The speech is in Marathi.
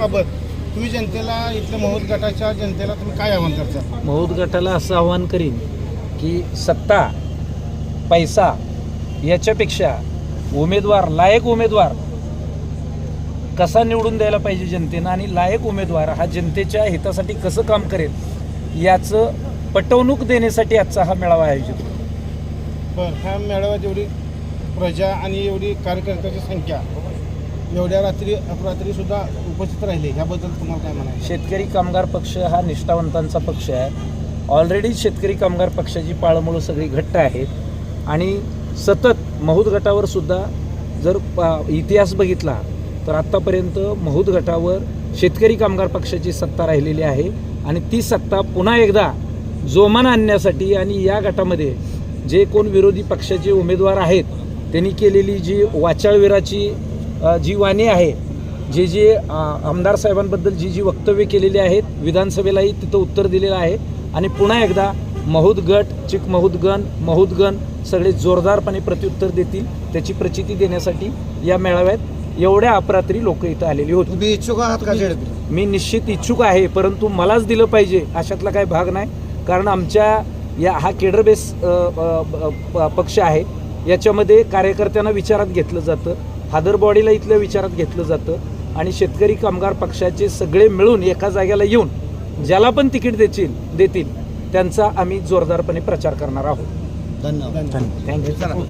बाबत तुम्ही जनतेला इथल्या महोद गटाच्या जनतेला तुम्ही काय आवाहन करता मौद गटाला असं आव्हान करीन की सत्ता पैसा याच्यापेक्षा उमेदवार लायक उमेदवार कसा निवडून द्यायला पाहिजे जनतेनं आणि लायक उमेदवार हा जनतेच्या हितासाठी कसं काम करेल याचं पटवणूक देण्यासाठी आजचा हा मेळावा आयोजित होतो. बरं ह्या मेळाव्यात एवढी प्रजा आणि एवढी कार्यकर्त्याची संख्या एवढ्या रात्री अपरात्री सुद्धा उपस्थित राहिले. ह्याबद्दल तुम्हाला काय म्हणायचं? शेतकरी कामगार पक्ष हा निष्ठावंतांचा पक्ष आहे. ऑलरेडी शेतकरी कामगार पक्षाची पाळमुळं सगळी घट्ट आहेत. आणि सतत महूद गटावर सुद्धा जर इतिहास बघितला तर आत्तापर्यंत महूद गटावर शेतकरी कामगार पक्षाची सत्ता राहिलेली आहे. आणि ती सत्ता पुन्हा एकदा जोमान आणण्यासाठी आणि या गटामध्ये जे कोण विरोधी पक्षाचे उमेदवार आहेत त्यांनी केलेली जी वाचाळवीराची जी वाणी आहे जे जे आमदार साहेबांबद्दल जी जी वक्तव्य केलेली आहेत विधानसभेलाही तिथं उत्तर दिलेलं आहे. आणि पुन्हा एकदा महूद गट चिक महूदगण महूदगण सगळे जोरदारपणे प्रत्युत्तर देतील त्याची प्रचिती देण्यासाठी या मेळाव्यात एवढ्या अपरात्री लोक इथं आलेली होती. तुम्ही इच्छुक आहात का मी निश्चित इच्छुक आहे परंतु मलाच दिलं पाहिजे अशातला काही भाग नाही. कारण आमच्या या हा केडर बेस अ, अ, प- पक्ष आहे याच्यामध्ये कार्यकर्त्यांना विचारात घेतलं जातं. हादर बॉडीला इथलं विचारात घेतलं जातं आणि शेतकरी कामगार पक्षाचे सगळे मिळून एका जागेला येऊन ज्याला पण तिकीट देतील देतील त्यांचा आम्ही जोरदारपणे प्रचार करणार आहोत. धन्यवाद. थँक्यू